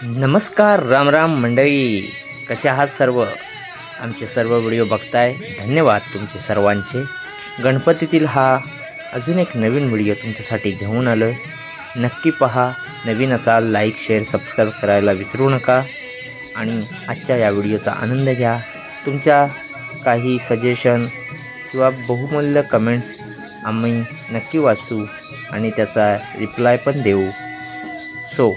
नमस्कार राम राम मंडळी. कसे आहात सर्व? आमचे सर्व व्हिडिओ बघताय. धन्यवाद तुमचे सर्वांचे. गणपतीतील हा अजून एक नवीन व्हिडिओ तुमच्यासाठी घेऊन आलो नक्की पहा नवीन असाल लाईक शेअर सबस्क्राईब करायला विसरू नका. आणि आजच्या या व्हिडिओचा आनंद घ्या. तुमच्या काही सजेशन किंवा बहुमूल्य कमेंट्स आम्ही नक्की वाचू आणि त्याचा रिप्लाय पण देऊ. सो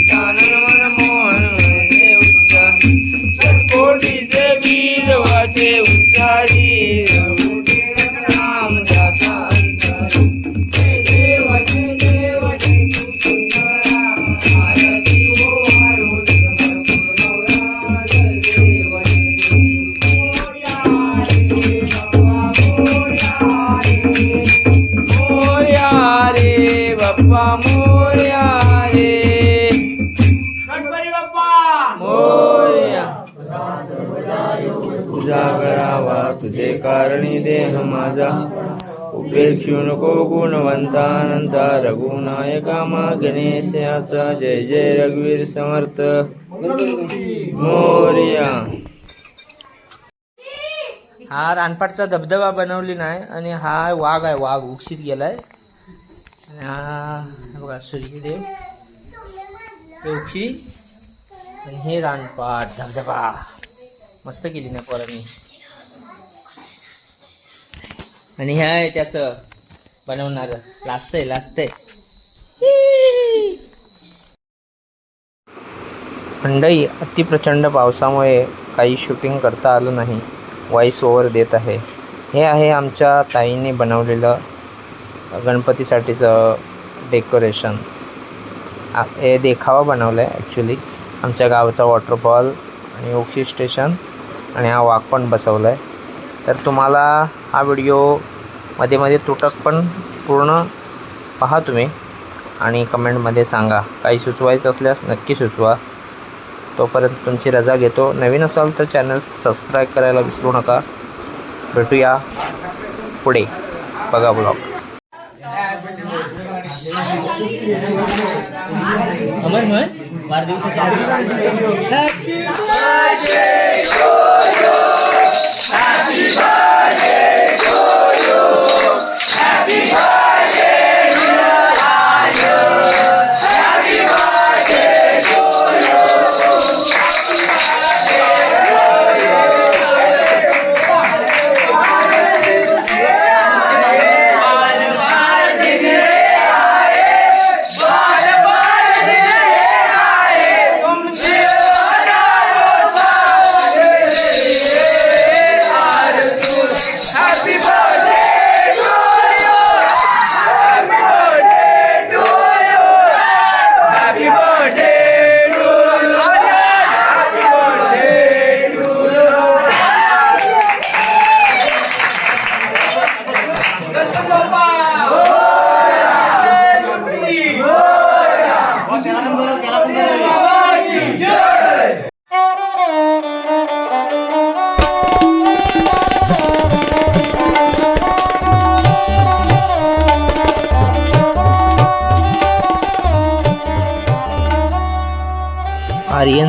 वाचे उच्चारी कारणी देह माझा. उपेक्षू नको गुणवंतानंता रघुनायका मा गणेशाचा. जय जय रघुवीर समर्थ. मोरया. हा रानपाटचा धबधबा बनवली नाही आणि हा वाघ आहे वाघ उक्षित गेलाय. आणि हा बघा सूर्यदेव. उक्षी. आणि हे रानपाट धबधबा मस्त केली ना पोरांनी. आणि हे आहे त्याचं बनवणार. लाजतंय लाजतंय मंडई अतिप्रचंड पावसामुळे काही शूटिंग करता आलं नाही व्हॉइस ओव्हर देत आहे. हे आहे आमच्या ताईने बनवलेलं गणपतीसाठीचं डेकोरेशन. हे देखावा बनवलं आहे ॲक्च्युली आमच्या गावचा वॉटरफॉल आणि ओक्षी स्टेशन आणि हा वाघ पण बसवला आहे तर तुम्हाला हा व्हिडिओ मध्ये मध्ये तुटक पण पूर्ण पहा तुम्ही आणि कमेंटमध्ये सांगा. काही सुचवायचं असल्यास नक्की सुचवा. तोपर्यंत तुमची रजा घेतो. नवीन असाल तर चॅनल सबस्क्राईब करायला विसरू नका. भेटूया पुढे. बघा ब्लॉग अमर म्हण वाढदिवसाच्या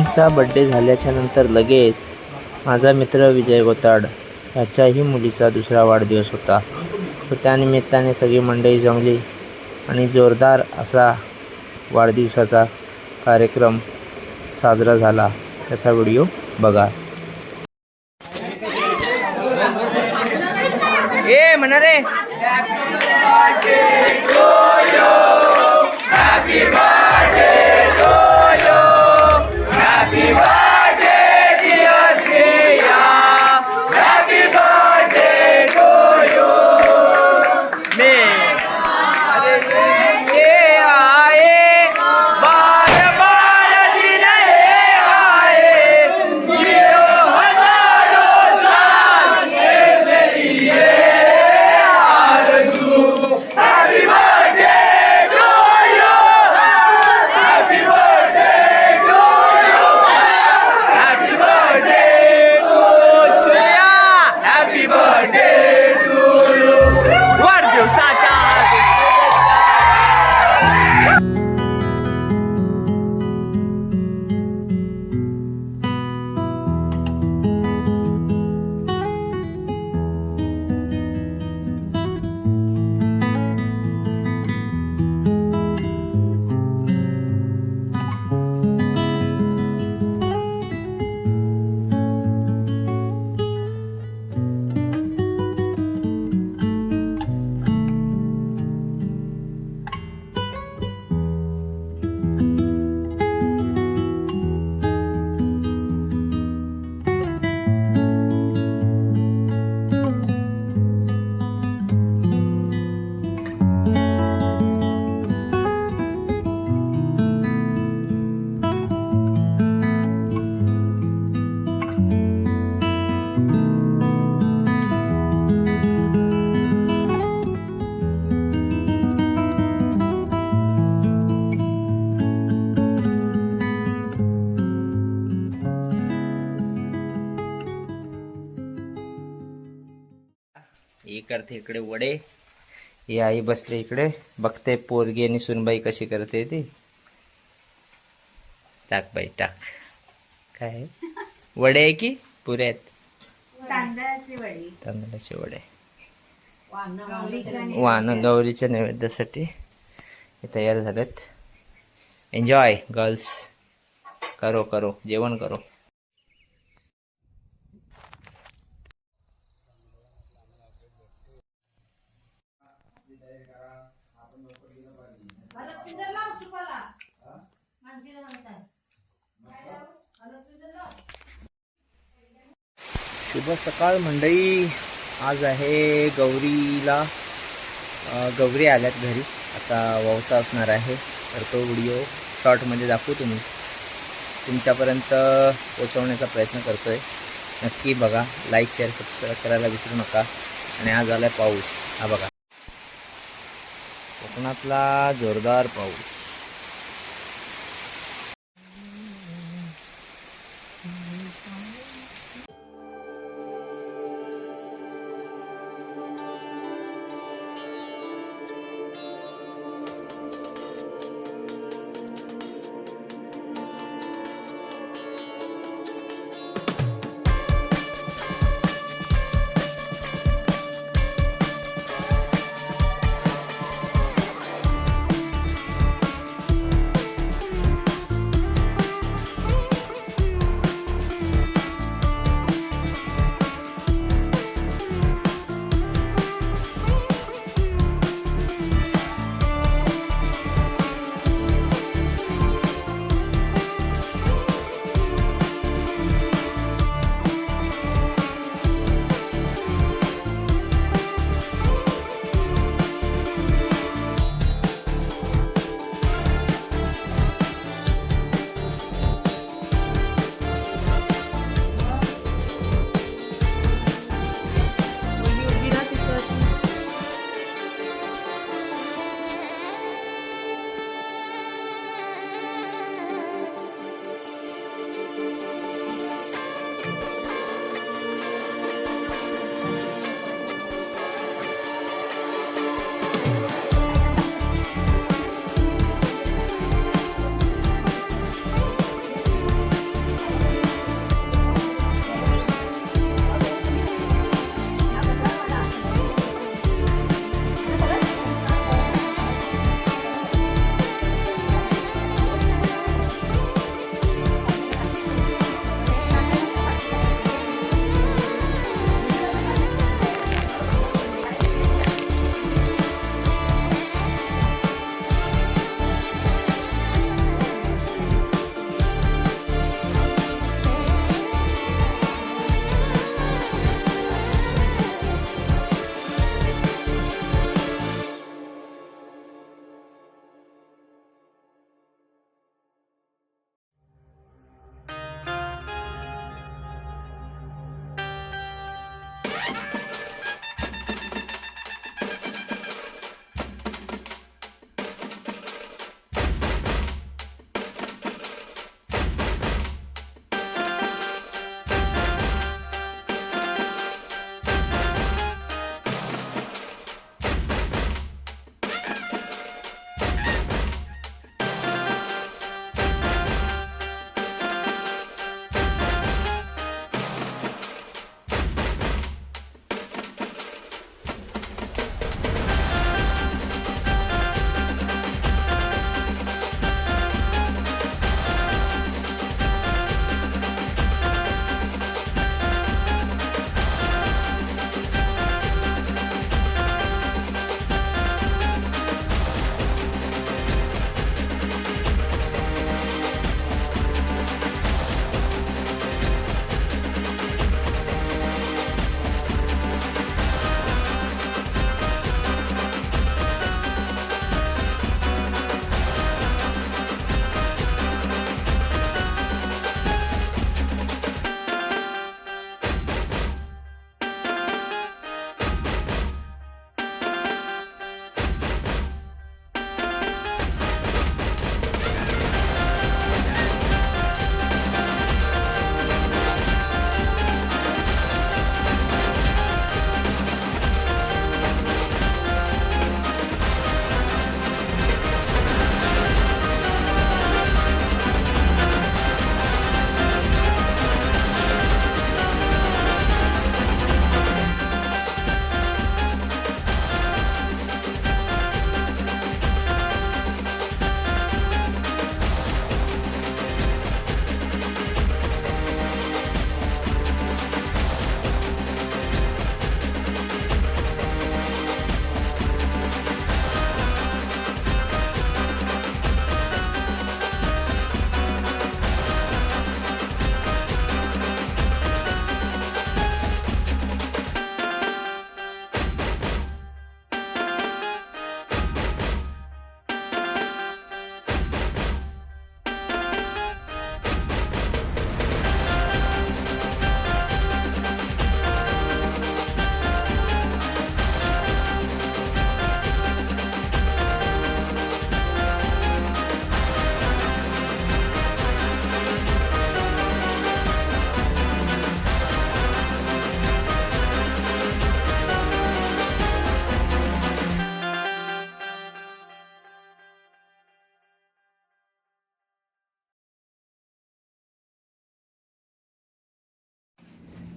आर्यनचा बड्डे झाल्याच्यानंतर लगेच माझा मित्र विजय गोताड ह्याच्याही मुलीचा दुसरा वाढदिवस होता. सो त्यानिमित्ताने सगळी मंडळी जमली आणि जोरदार असा वाढदिवसाचा कार्यक्रम साजरा झाला. त्याचा व्हिडिओ बघा. ए म्हणा रे. करते इकडे वडे. ही आई बसले इकडे. बघते पोरगी आणि सुनबाई कशी करते ती. टाक बाई टाक. काय? वडे आहे की? पुरे आहेत. तांदळाचे वडे. वाहन. गौरीच्या नैवेद्यासाठी हे तयार झालेत. एन्जॉय गर्ल्स करो करो. जेवण करो. शुभ सकाळ मंडई आज आहे गौरीला गौरी आल्यात घरी. आता ववसा असणार आहे. तर तो व्हिडिओ शॉर्टमध्ये दाखवू तुम्ही. तुमच्यापर्यंत पोचवण्याचा प्रयत्न करतो आहे नक्की बघा. लाईक शेअर सबस्क्राईब करायला विसरू नका. आणि आज आला आहे पाऊस. हा बघा. कोकणातला जोरदार पाऊस.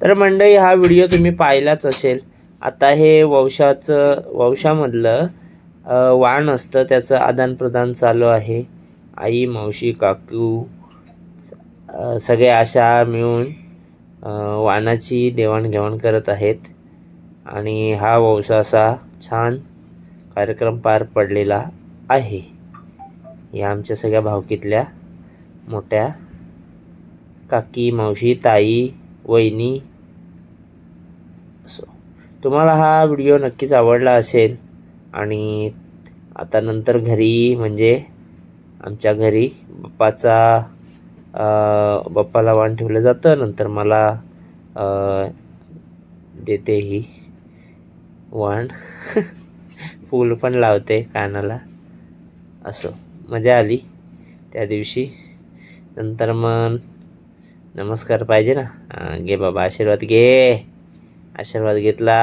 तर मंडळी हा व्हिडिओ तुम्ही पाहिलाच असेल. आता हे वंशाचं वंशामधलं वाण असतं त्याचं आदानप्रदान चालू आहे. आई मावशी काकू सगळ्या सगळे आशा मिळून वाणाची देवाणघेवाण करत आहेत. आणि हा वंशाचा छान कार्यक्रम पार पडलेला आहे. या आमच्या सगळ्या भावकीतल्या मोठ्या काकी मावशी ताई वहिनी. असो तुम्हाला हा व्हिडिओ नक्कीच आवडला असेल. आणि आता नंतर घरी म्हणजे आमच्या घरी बाप्पाचा अं, बाप्पाला वाण ठेवलं जातं. नंतर मला देते ही वाण. फूल पण लावते कानाला. असं मजा आली त्या दिवशी. नंतर मग नमस्कार पाहिजे ना. घे बाबा आशीर्वाद घे. आशीर्वाद घेतला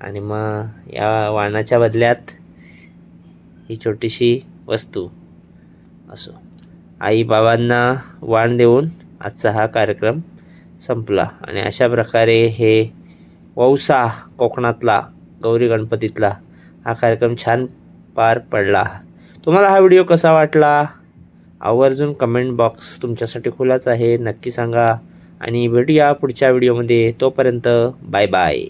आणि मग या वाणाच्या बदल्यात ही छोटीशी वस्तू असो. आई बाबांना वाण देऊन आजचा हा कार्यक्रम संपला आणि अशा प्रकारे हे वौसा कोकणातला गौरी गणपतीतला हा कार्यक्रम छान पार पडला. तुम्हाला हा व्हिडिओ कसा वाटला? आवर्जून कमेंट बॉक्स तुमच्यासाठी खुलाच आहे. नक्की सांगा. आणि भेटूया पुढच्या व्हिडिओमध्ये तोपर्यंत बाय बाय